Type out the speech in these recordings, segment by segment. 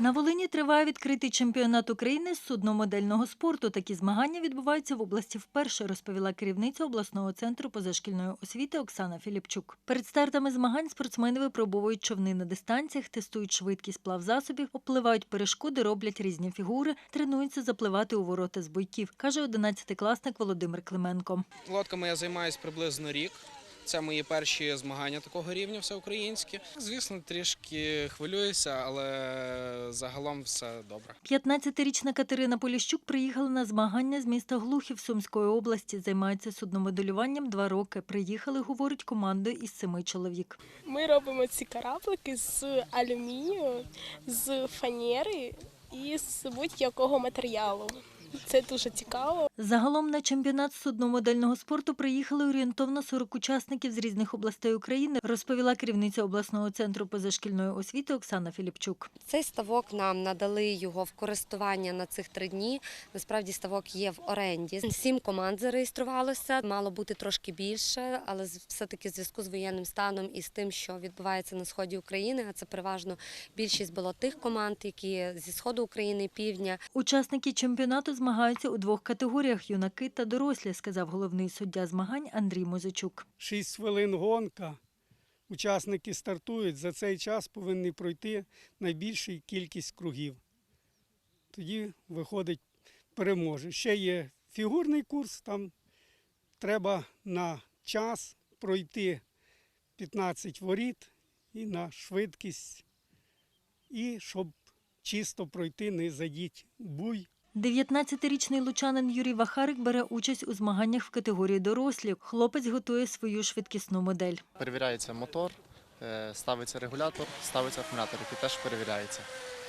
На Волині триває відкритий чемпіонат України з судномодельного спорту. Такі змагання відбуваються в області вперше, розповіла керівниця обласного центру позашкільної освіти Оксана Філіпчук. Перед стартами змагань спортсмени випробовують човни на дистанціях, тестують швидкість плавзасобів, обпливають перешкоди, роблять різні фігури, тренуються запливати у ворота з бойків, каже 11-класник Володимир Клименко. Лодками я займаюся приблизно рік. Це мої перші змагання такого рівня всеукраїнські. Звісно, трішки хвилююся, але загалом все добре. 15-річна Катерина Поліщук приїхала на змагання з міста Глухів Сумської області. Займається судномоделюванням два роки. Приїхали, говорить, командою із семи чоловік. Ми робимо ці кораблики з алюмінію, з фанери і з будь-якого матеріалу. Це дуже цікаво. Загалом на чемпіонат судномодельного спорту приїхали орієнтовно 40 учасників з різних областей України, розповіла керівниця обласного центру позашкільної освіти Оксана Філіпчук. Цей ставок нам надали його в користування на цих три дні. Насправді ставок є в оренді. Сім команд зареєструвалося. Мало бути трошки більше, але з- все-таки в зв'язку з воєнним станом і з тим, що відбувається на сході України, а це переважно більшість було тих команд, які зі сходу України і півдня. Учасники чемпіонату змагаються у двох категоріях юнаки та дорослі, сказав головний суддя змагань Андрій Музичук. 6 хвилин гонка. Учасники стартують. За цей час повинні пройти найбільшу кількість кругів. Тоді виходить переможе. Ще є фігурний курс, там треба на час пройти 15 воріт і на швидкість, і щоб чисто пройти, не задіть буй. 19-річний лучанин Юрій Вахарик бере участь у змаганнях в категорії дорослі. Хлопець готує свою швидкісну модель. Перевіряється мотор, е, ставиться регулятор, ставиться акумулятор, який теж перевіряється.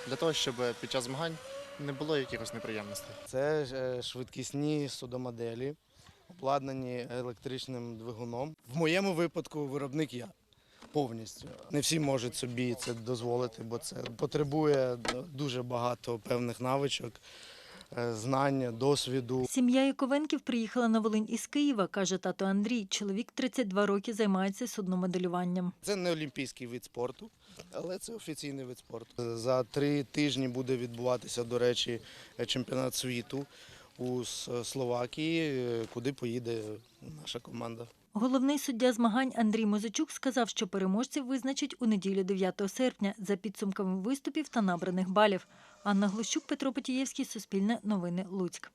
Для того, щоб під час змагань не було якихось неприємностей. Це е, швидкісні судомоделі, обладнані електричним двигуном. В моєму випадку виробник я повністю. Не всі можуть собі це дозволити, бо це потребує дуже багато певних навичок, е, знань, досвіду. Сім'я Яковенків приїхала на Волинь із Києва, каже тато Андрій. Чоловік 32 роки займається судномоделюванням. Це не олімпійський вид спорту, але це офіційний вид спорту. За три тижні буде відбуватися, до речі, чемпіонат світу у Словакії, куди поїде наша команда. Головний суддя змагань Андрій Музичук сказав, що переможців визначать у неділю 9 серпня за підсумками виступів та набраних балів. Анна Глущук, Петро Потієвський, Суспільне новини, Луцьк.